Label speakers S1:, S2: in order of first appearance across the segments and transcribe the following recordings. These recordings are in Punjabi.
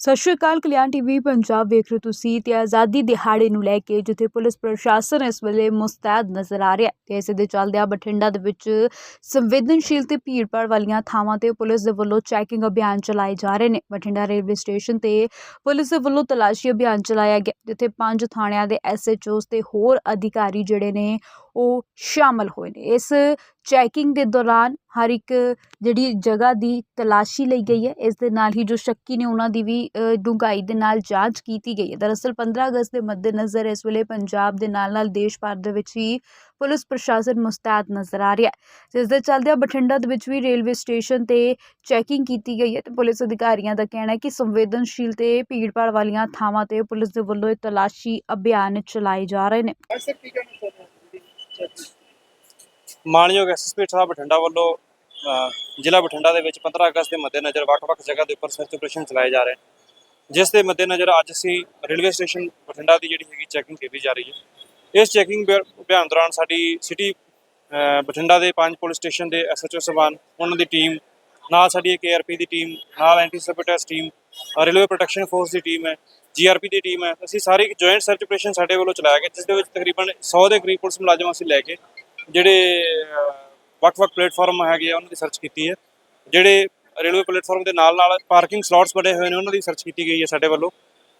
S1: ਸਤਿ ਸ਼੍ਰੀ ਅਕਾਲ, ਕਲਿਆਣ ਟੀਵੀ, ਪੰਜਾਬ ਵੇਖ ਰਹੇ ਹੋ ਤੁਸੀਂ ਤੇ ਆਜ਼ਾਦੀ ਦਿਹਾੜੇ ਨੂੰ ਲੈ ਕੇ ਜਿੱਥੇ ਪੁਲਿਸ ਪ੍ਰਸ਼ਾਸਨ ਇਸ ਵੇਲੇ ਮੁਸਤੈਦ ਨਜ਼ਰ ਆ ਰਿਹਾ ਹੈ ਤੇ ਇਸੇ ਦੇ ਚੱਲਦਿਆਂ ਬਠਿੰਡਾ ਦੇ ਵਿੱਚ ਸੰਵੇਦਨਸ਼ੀਲ ਤੇ ਭੀੜਭਾੜ ਵਾਲੀਆਂ ਥਾਵਾਂ ਤੇ ਪੁਲਿਸ ਦੇ ਵੱਲੋਂ ਚੈਕਿੰਗ ਅਭਿਆਨ ਚਲਾਏ ਜਾ ਰਹੇ ਨੇ। ਬਠਿੰਡਾ ਰੇਲਵੇ ਸਟੇਸ਼ਨ ਤੇ ਪੁਲਿਸ ਦੇ ਵੱਲੋਂ ਤਲਾਸ਼ੀ ਅਭਿਆਨ ਚਲਾਇਆ ਗਿਆ, ਜਿੱਥੇ ਪੰਜ ਥਾਣਿਆਂ ਦੇ ਐਸਐਚਓਸ ਤੇ ਹੋਰ ਅਧਿਕਾਰੀ ਜਿਹੜੇ ਨੇ ਉਹ ਸ਼ਾਮਲ ਹੋਏ ਨੇ। ਇਸ ਚੈਕਿੰਗ ਦੇ ਦੌਰਾਨ ਹਰ ਇੱਕ ਜਿਹੜੀ ਜਗ੍ਹਾ ਦੀ ਤਲਾਸ਼ੀ ਲਈ ਗਈ ਹੈ, ਇਸ ਦੇ ਨਾਲ ਹੀ ਜੋ ਸ਼ੱਕੀ ਨੇ ਉਹਨਾਂ ਦੀ ਵੀ ਡੂੰਘਾਈ ਦੇ ਨਾਲ ਜਾਂਚ ਕੀਤੀ ਗਈ ਹੈ। ਦਰਅਸਲ 15 ਅਗਸਤ ਦੇ ਮੱਦੇਨਜ਼ਰ ਇਸ ਵੇਲੇ ਪੰਜਾਬ ਦੇ ਨਾਲ ਨਾਲ ਦੇਸ਼ ਭਰ ਦੇ ਵਿੱਚ ਹੀ ਪੁਲਿਸ ਪ੍ਰਸ਼ਾਸਨ ਮੁਸਤੈਦ ਨਜ਼ਰ ਆ ਰਿਹਾ ਹੈ। ਜਿਸ ਦੇ ਚੱਲਦਿਆਂ ਬਠਿੰਡਾ ਦੇ ਵਿੱਚ ਵੀ ਰੇਲਵੇ ਸਟੇਸ਼ਨ ਤੇ ਚੈਕਿੰਗ ਕੀਤੀ ਗਈ ਹੈ ਤੇ ਪੁਲਿਸ ਅਧਿਕਾਰੀਆਂ ਦਾ ਕਹਿਣਾ ਹੈ ਕਿ ਸੰਵੇਦਨਸ਼ੀਲ ਤੇ ਭੀੜਭਾੜ ਵਾਲੀਆਂ ਥਾਵਾਂ ਤੇ ਪੁਲਿਸ ਦੇ ਵੱਲੋਂ ਇਹ ਤਲਾਸ਼ੀ ਅਭਿਆਨ ਚਲਾਏ ਜਾ ਰਹੇ ਨੇ
S2: ਸਰ ਕੀ ਕਹਿਣਾ ਚਾਹੁੰਦੇ ਹੋ
S3: ਮਾਨਯੋਗ ਐਸਐਸਪੀ ਸਾਹਿਬ ਬਠਿੰਡਾ ਵੱਲੋਂ ਜ਼ਿਲ੍ਹਾ ਬਠਿੰਡਾ ਦੇ ਵਿੱਚ 15 ਅਗਸਤ ਦੇ ਮੱਦੇਨਜ਼ਰ ਵੱਖ-ਵੱਖ ਜਗ੍ਹਾ ਦੇ ਉੱਪਰ ਸਰਚ ਆਪਰੇਸ਼ਨ ਚਲਾਏ ਜਾ ਰਹੇ ਹਨ ਜਿਸ ਦੇ ਮੱਦੇਨਜ਼ਰ ਅੱਜ ਅਸੀਂ ਰੇਲਵੇ ਸਟੇਸ਼ਨ ਬਠਿੰਡਾ ਦੀ ਜਿਹੜੀ ਹੈਗੀ ਚੈਕਿੰਗ ਕੀਤੀ ਜਾ ਰਹੀ ਹੈ। ਇਸ ਚੈਕਿੰਗ ਅਭਿਆਨ ਦੌਰਾਨ ਸਾਡੀ ਸਿਟੀ ਬਠਿੰਡਾ ਦੇ ਪੰਜ ਪੁਲਿਸ ਸਟੇਸ਼ਨ ਦੇ ਐਸਐਚਓ ਸਬਾਨ ਉਹਨਾਂ ਦੀ ਟੀਮ, ਨਾਲ ਸਾਡੀ ਇੱਕ ਏਆਰਪੀ ਦੀ ਟੀਮ, ਨਾਲ anti sabotage team railway protection force ਦੀ ਟੀਮ ਹੈ ਜੀਆਰਪੀ ਦੀ ਟੀਮ ਹੈ। ਅਸੀਂ ਸਾਰੇ ਇੱਕ ਜੁਆਇੰਟ ਸਰਚ ਆਪਰੇਸ਼ਨ ਸਾਡੇ ਵੱਲੋਂ ਚਲਾਇਆ ਗਿਆ, ਜਿਸ ਦੇ ਵਿੱਚ ਤਕਰੀਬਨ 100 ਦੇ ਕਰੀਬ ਪੁਲਿਸ ਮੁਲਾਜ਼ਮ ਅਸੀਂ ਲੈ ਕੇ ਜਿਹੜੇ ਵੱਖ-ਵੱਖ ਪਲੇਟਫਾਰਮ ਹੈਗੇ ਆ ਉਹਨਾਂ ਦੀ ਸਰਚ ਕੀਤੀ ਹੈ। ਜਿਹੜੇ ਰੇਲਵੇ ਪਲੇਟਫਾਰਮ ਦੇ ਨਾਲ-ਨਾਲ ਪਾਰਕਿੰਗ ਸਲੋਟਸ ਬਣੇ ਹੋਏ ਨੇ ਉਹਨਾਂ ਦੀ ਸਰਚ ਕੀਤੀ ਗਈ ਹੈ ਸਾਡੇ ਵੱਲੋਂ।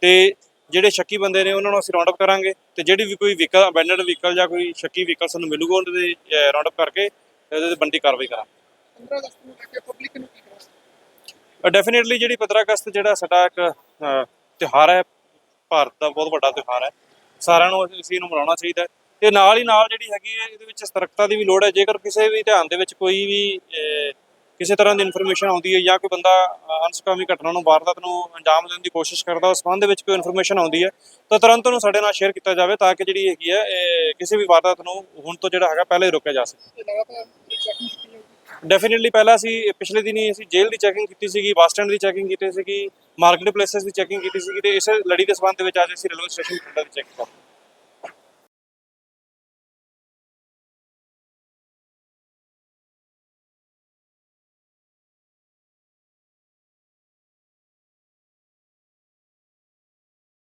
S3: ਤੇ ਜਿਹੜੇ ਸ਼ੱਕੀ ਬੰਦੇ ਨੇ ਉਹਨਾਂ ਨੂੰ ਅਸੀਂ ਰਾਉਂਡ ਅਪ ਕਰਾਂਗੇ। ਤੇ ਜਿਹੜੀ ਵੀ ਕੋਈ ਵਹੀਕਲ ਅਬੈਂਡਨਡ ਵਹੀਕਲ ਜਾਂ ਕੋਈ ਸ਼ੱਕੀ ਵਹੀਕਲ ਸਾਨੂੰ ਮਿਲੂਗਾ ਉਹਨਾਂ ਦੇ ਰਾਉਂਡ ਅਪ ਕਰਕੇ ਉਹਦੇ ਤੇ ਬੰਦੀ ਕਾਰਵਾਈ ਕਰਾਂਗੇ।
S2: 15 ਅਗਸਤ ਨੂੰ ਲੈ ਕੇ ਪਬਲਿਕ ਨੂੰ ਕੀ ਕਹਿਣਾ
S3: ਡੈਫੀਨਿਟਲੀ ਜਿਹੜੀ 15 ਅਗਸਤ ਜਿਹੜਾ ਸਾਡਾ ਇੱਕ ਅਹ, ਤਿਉਹਾਰ ਹੈ ਭਾਰਤ ਦਾ ਬਹੁਤ ਵੱਡਾ ਤਿਉਹਾਰ ਹੈ। ਸਾਰਿਆਂ ਨੂੰ ਅਸੀਂ ਇਹਨੂੰ ਮਨਾਉਣਾ ਚਾਹੀਦਾ ਹੈ। ਤੇ ਨਾਲ ਹੀ ਨਾਲ ਜਿਹੜੀ ਹੈਗੀ ਹੈ ਇਹਦੇ ਵਿੱਚ ਸਤਰਕਤਾ ਦੀ ਵੀ ਲੋੜ ਹੈ। ਜੇਕਰ ਕਿਸੇ ਵੀ ਧਿਆਨ ਦੇ ਵਿੱਚ ਕੋਈ ਵੀ ਕਿਸੇ ਤਰ੍ਹਾਂ ਦੀ ਇਨਫੋਰਮੇਸ਼ਨ ਆਉਂਦੀ ਹੈ ਜਾਂ ਕੋਈ ਬੰਦਾ ਅਹ, ਅਨਸਕਾਮੀ ਘਟਨਾ ਨੂੰ ਵਾਰਦਾਤ ਨੂੰ ਅੰਜਾਮ ਦੇਣ ਦੀ ਕੋਸ਼ਿਸ਼ ਕਰਦਾ ਉਸ ਸੰਬੰਧ ਵਿੱਚ ਕੋਈ ਇਨਫੋਰਮੇਸ਼ਨ ਆਉਂਦੀ ਹੈ ਤਾਂ ਤੁਰੰਤ ਉਹਨੂੰ ਸਾਡੇ ਨਾਲ ਸ਼ੇਅਰ ਕੀਤਾ ਜਾਵੇ ਤਾਂ ਕਿ ਜਿਹੜੀ ਹੈਗੀ ਹੈ ਇਹ ਕਿਸੇ ਵੀ ਵਾਰਦਾਤ ਨੂੰ ਹੁਣ ਤੋਂ ਜਿਹੜਾ ਹੈਗਾ ਪਹਿਲਾਂ ਹੀ ਰੋਕਿਆ ਜਾ ਸਕੇ।
S2: ਇਹ
S3: ਡੈਫੀਨਿਟਲੀ ਪਹਿਲਾਂ ਅਸੀਂ ਪਿਛਲੇ ਦਿਨੀ ਅਸੀਂ ਜੇਲ੍ਹ ਦੀ ਚੈਕਿੰਗ ਕੀਤੀ ਸੀਗੀ ਬੱਸ ਸਟੈਂਡ ਦੀ ਚੈਕਿੰਗ ਕੀਤੀ ਸੀਗੀ ਮਾਰਕੀਟ ਪਲੇਸਸ ਦੀ ਚੈਕਿੰਗ ਕੀਤੀ ਸੀਗੀ ਤੇ ਇਸ ਲੜੀ ਦੇ ਸਬੰਧ ਦੇ ਵਿੱਚ ਅੱਜ ਅਸੀਂ ਰੇਲਵੇ ਸਟੇਸ਼ਨ ਬਠਿੰਡਾ ਦੀ ਚੈਕਿੰਗ ਕਰ